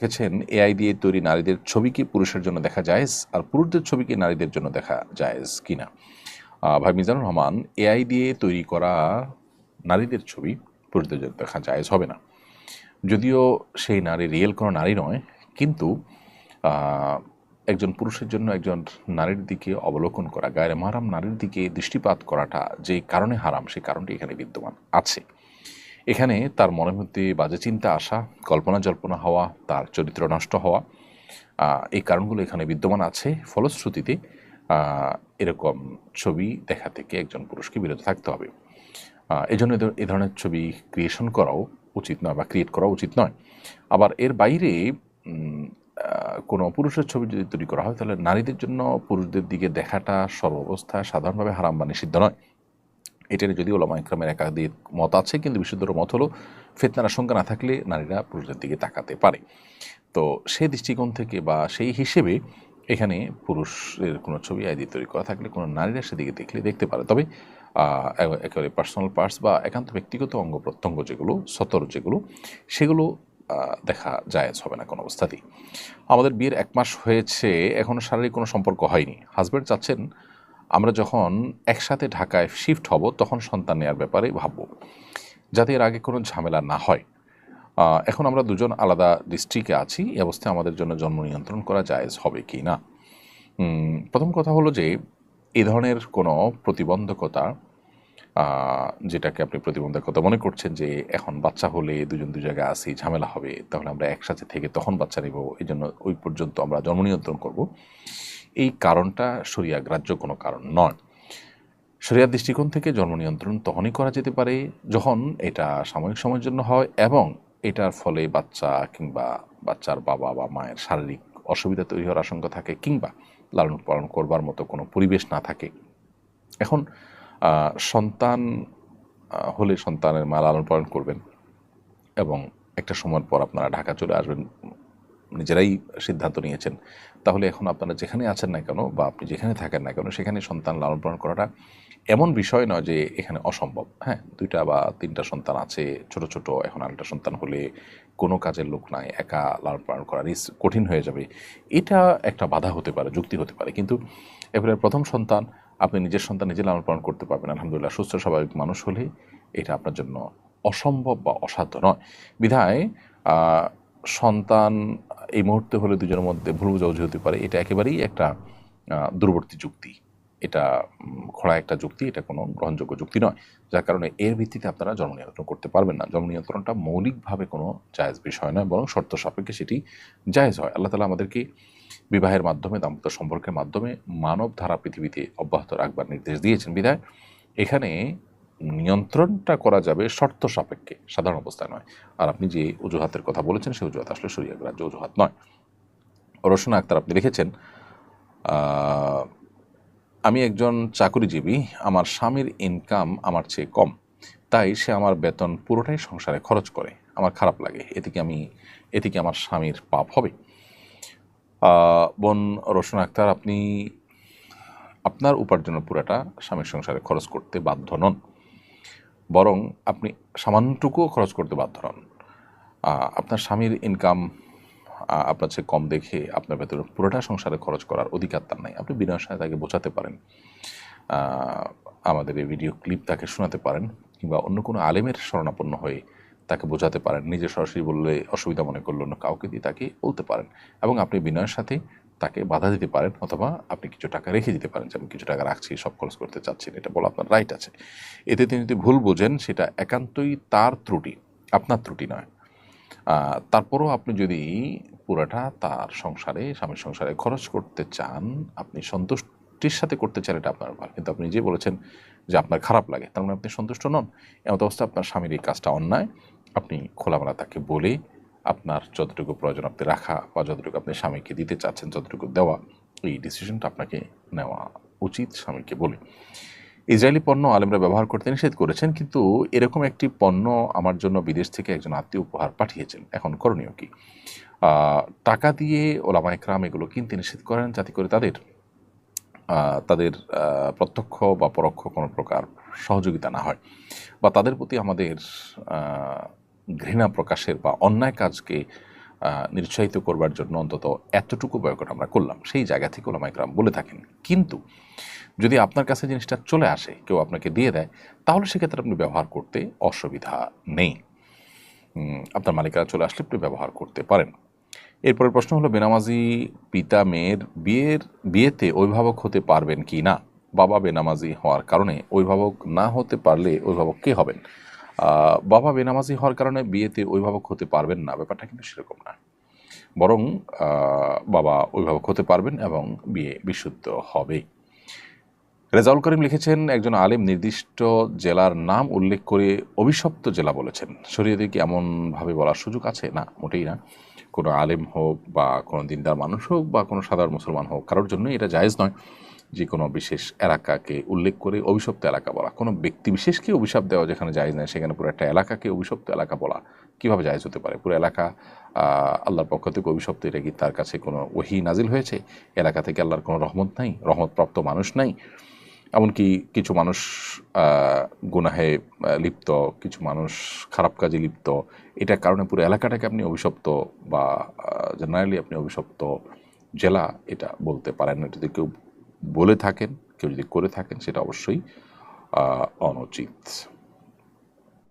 লিখেছেন এআই দিয়ে তৈরি নারীদের ছবি কি পুরুষের জন্য দেখা যায় আর পুরুষদের ছবি কি নারীদের জন্য দেখা যায় কিনা? আহ, ভাই মিজানুর রহমান এআই দিয়ে তৈরি করা নারীদের ছবি পুরুষদের জন্য দেখা যায় হবে না। যদিও সেই নারী রিয়েল কোনো নারী নয় কিন্তু একজন পুরুষের জন্য একজন নারীর দিকে অবলোকন করা গায়ের মারাম নারীর দিকে দৃষ্টিপাত করাটা যে কারণে হারাম সেই কারণটি এখানে বিদ্যমান আছে। এখানে তার মনের মধ্যে বাজে চিন্তা আসা কল্পনা জল্পনা হওয়া তার চরিত্র নষ্ট হওয়া এই কারণগুলো এখানে বিদ্যমান আছে। ফলশ্রুতিতে এরকম ছবি দেখা থেকে একজন পুরুষকে বিরত থাকতে হবে। আহ, এই জন্য এ ধরনের ছবি ক্রিয়েশন করাও উচিত নয় বা ক্রিয়েট করা উচিত নয়। আবার এর বাইরে কোনো পুরুষের ছবি যদি তৈরি করা হয় তাহলে নারীদের জন্য পুরুষদের দিকে দেখাটা সর্বাবস্থায় সাধারণভাবে হারাম বা নিষিদ্ধ নয়। এটার যদিও ওলামা ইকরামের একাধিক মত আছে, কিন্তু বিশুদ্ধর মত হলো ফেতনার আশঙ্কা না থাকলে নারীরা পুরুষদের দিকে তাকাতে পারে। তো সেই দৃষ্টিকোণ থেকে বা সেই হিসেবে এখানে পুরুষের কোনো ছবি আইডি তৈরি করা থাকলে কোনো নারীরা সেদিকে দেখলে দেখতে পারে। তবে একেবারে পার্সোনাল পার্টস বা একান্ত ব্যক্তিগত অঙ্গ প্রত্যঙ্গ যেগুলো, সতর যেগুলো, সেগুলো দেখা জায়েজ হবে না কোনো অবস্থাতেই। আমাদের বিয়ের এক মাস হয়েছে এখনও শারীরিক কোনো সম্পর্ক হয়নি। হাজব্যান্ড চাচ্ছেন আমরা যখন একসাথে ঢাকায় শিফট হব, তখন সন্তান নেওয়ার ব্যাপারে ভাবব। যাতে এর আগে কোনো ঝামেলা না হয়। এখন আমরা দুজন আলাদা ডিস্ট্রিক্টে আছি, এই অবস্থায় আমাদের জন্য জন্ম নিয়ন্ত্রণ করা জায়েজ হবে কি না? প্রথম কথা হলো যে, এ ধরনের কোনো প্রতিবন্ধকতা যেটাকে আপনি প্রতিবন্ধকতা মনে করছেন যে, এখন বাচ্চা হলে দুজন দু জায়গায় আসি ঝামেলা হবে, তাহলে আমরা একসাথে থেকে তখন বাচ্চা নেব এই জন্য ওই পর্যন্ত আমরা জন্ম নিয়ন্ত্রণ করব। এই কারণটা শরিয়া গ্রাহ্য কোনো কারণ নয়। শরিয়ার দৃষ্টিকোণ থেকে জন্ম নিয়ন্ত্রণ তখনই করা যেতে পারে যখন এটা সাময়িক সময়ের জন্য হয় এবং এটার ফলে বাচ্চা কিংবা বাচ্চার বাবা বা মায়ের শারীরিক অসুবিধা তৈরি হওয়ার আশঙ্কা থাকে কিংবা লালন পালন করবার মতো কোনো পরিবেশ না থাকে। এখন সন্তান হলে সন্তানের মা লালন পালন করবেন এবং একটা সময়ের পর আপনারা ঢাকা চলে আসবেন। নিজেরাই সিদ্ধান্ত নিয়েছেন। তাহলে এখন আপনারা যেখানে আছেন না কেন বা আপনি যেখানে থাকেন না কেন, সেখানে সন্তান লালন পালন করাটা এমন বিষয় নয় যে এখানে অসম্ভব। হ্যাঁ দুইটা বা তিনটা সন্তান আছে, ছোট ছোট, এখন আরেকটা সন্তান হলে কোনো কাজের লোক নাই, একা লালন পালন করা রিস কঠিন হয়ে যাবে। এটা একটা বাধা হতে পারে, যুক্তি হতে পারে। কিন্তু এবারে প্রথম সন্তান, আপনি নিজের সন্তান নিজে লালন পালন করতে পারবেন। আলহামদুলিল্লাহ, সুস্থ, স্বাভাবিক মানুষ হলে এটা আপনার জন্য অসম্ভব বা অসাধ্য নয়। বিধায় সন্তান এই মুহূর্তে হলে দুজনের মধ্যে ভুল বোঝাবুঝি হতে পারে। এটা একেবারেই একটা দূরবর্তী যুক্তি। এটা খোড়া একটা যুক্তি, এটা কোনো গ্রহণযোগ্য যুক্তি নয়। যার কারণে এর ভিত্তিতে আপনারা জন্ম নিয়ন্ত্রণ করতে পারবেন না। জন্ম নিয়ন্ত্রণটা মৌলিকভাবে কোনো জায়েজ বিষয় নয়, বরং শর্ত সাপেক্ষে সেটি জায়েজ হয়। আল্লাহ তালা আমাদেরকে বিবাহের মাধ্যমে, দাম্পত্য সম্পর্কের মাধ্যমে মানব ধারা পৃথিবীতে অব্যাহত রাখবার নির্দেশ দিয়েছেন। বিধায় এখানে নিয়ন্ত্রণটা করা যাবে শর্ত সাপেক্ষে, সাধারণ অবস্থায় নয়। আর আপনি যে অজুহাতের কথা বলেছেন সেই অজুহাত আসলে সরিয়া গ্রাহ্য অজুহাত নয়। রোশনা আক্তার, আপনি লিখেছেন আমি একজন চাকুরিজীবী, আমার স্বামীর ইনকাম আমার চেয়ে কম, তাই সে আমার বেতন পুরোটাই সংসারে খরচ করে, আমার খারাপ লাগে, এতে কি আমি, এতে কি আমার স্বামীর পাপ হবে? বোন রোশন আক্তার, আপনি, আপনার উপার্জনের পুরোটা স্বামীর সংসারে খরচ করতে বাধ্য নন। বরং আপনি সামান্যটুকুও খরচ করতে বাধ্য হন। আপনার স্বামীর ইনকাম আপনার চেয়ে কম দেখে আপনার ভেতরে পুরোটা সংসারে খরচ করার অধিকার তার নাই। আপনি বিনয়ের সাথে তাকে বোঝাতে পারেন আমাদের এই ভিডিও ক্লিপ তাকে শোনাতে পারেন কিংবা অন্য কোনো আলেমের শরণাপন্ন হয়ে তাকে বোঝাতে পারেন। নিজে সরাসরি বললে অসুবিধা মনে করল অন্য কাউকে দিয়ে তাকে বলতে পারেন। এবং আপনি বিনয়ের সাথে তাকে বাধা দিতে পারেন অথবা আপনি কিছু টাকা রেখে দিতে পারেন যে আমি কিছু টাকা রাখছি, সব খরচ করতে চাচ্ছি এটা বলা আপনার রাইট আছে। এতে তিনি যদি ভুল বোঝেন, সেটা একান্তই তার ত্রুটি, আপনার ত্রুটি নয়। তারপরও আপনি যদি পুরাটা তার সংসারে, স্বামীর সংসারে খরচ করতে চান, আপনি সন্তুষ্টির সাথে করতে চান, এটা আপনার ব্যাপার কিন্তু আপনি নিজে বলেছেন যে আপনার খারাপ লাগে, তার মানে আপনি সন্তুষ্ট নন। এমত অবস্থা আপনার স্বামীর এই কাজটা অন্যায়। আপনি খোলামেলা তাকে বলে আপনার যতটুকু প্রয়োজন আপনি রাখা বা যতটুকু আপনি স্বামীকে দিতে চাচ্ছেন, যতটুকু দেওয়া, এই ডিসিশনটা আপনাকে নেওয়া উচিত স্বামীকে বলে। ইসরায়েলি পণ্য আলেমরা ব্যবহার করতে নিষেধ করেছেন, কিন্তু এরকম একটি পণ্য আমার জন্য বিদেশ থেকে একজন আত্মীয় উপহার পাঠিয়েছেন। এখন করণীয় কি? টাকা দিয়ে ওলামা একরাম এগুলো কিনতে নিষেধ করেন যাতে করে তাদের তাদের প্রত্যক্ষ বা পরোক্ষ কোনো প্রকার সহযোগিতা না হয়। বা তাদের প্রতি আমাদের ঘৃণা প্রকাশের বা অন্যায় কাজকে নিরুৎসাহিত করবার জন্য অন্তত এতটুকু বয়কট আমরা করলাম। সেই জায়গা থেকে ওলামাইকরাম বলে থাকেন। কিন্তু যদি আপনার কাছে জিনিসটা চলে আসে, কেউ আপনাকে দিয়ে দেয়, তাহলে সেক্ষেত্রে আপনি ব্যবহার করতে অসুবিধা নেই। আপনার মালিকারা চলে আসলে আপনি ব্যবহার করতে পারেন। এরপরের প্রশ্ন হলো, বেনামাজি পিতা মেয়ের বিয়ের, বিয়েতে অভিভাবক হতে পারবেন কি না? বাবা বেনামাজি হওয়ার কারণে অভিভাবক না হতে পারলে অভিভাবক কে হবেন? বাবা বেনামাজি হওয়ার কারণে বিয়েতে অভিভাবক হতে পারবেন না, ব্যাপারটা কিন্তু সেরকম না। বরং বাবা অভিভাবক হতে পারবেন এবং বিয়ে বিশুদ্ধ হবে। রেজাউল করিম লিখেছেন, একজন আলেম নির্দিষ্ট জেলার নাম উল্লেখ করে অভিশপ্ত জেলা বলেছেন। শরীয়তে কি এমনভাবে বলার সুযোগ আছে? না, মোটেই না। কোনো আলেম হোক বা কোনো দিনদার মানুষ হোক বা কোনো সাধারণ মুসলমান হোক, কারোর জন্য এটা জায়েজ নয়। যে কোনো বিশেষ এলাকাকে উল্লেখ করে অভিশপ্ত এলাকা বলা। কোনো ব্যক্তি বিশেষকে অভিশাপ দেওয়া যেখানে যায় নয় সেখানে পুরো একটা এলাকাকে অভিশপ্ত এলাকা বলা কীভাবে জায়েজ হতে পারে? পুরো এলাকা আল্লাহর পক্ষ থেকে অভিশপ্ত, এটা কি তার কাছে কোনো ওহি নাজিল হয়েছে? এলাকা থেকে আল্লাহর কোনো রহমত নাই, রহমতপ্রাপ্ত মানুষ নাই? এমনকি কিছু মানুষ গুনাহে লিপ্ত, কিছু মানুষ খারাপ কাজে লিপ্ত, এটার কারণে পুরো এলাকাটাকে আপনি অভিশপ্ত বা জেনারেলি আপনি অভিশপ্ত জেলা এটা বলতে পারেন। না যদি কেউ বলে থাকেন কেউ যদি করে থাকেন সেটা অবশ্যই অনুচিত।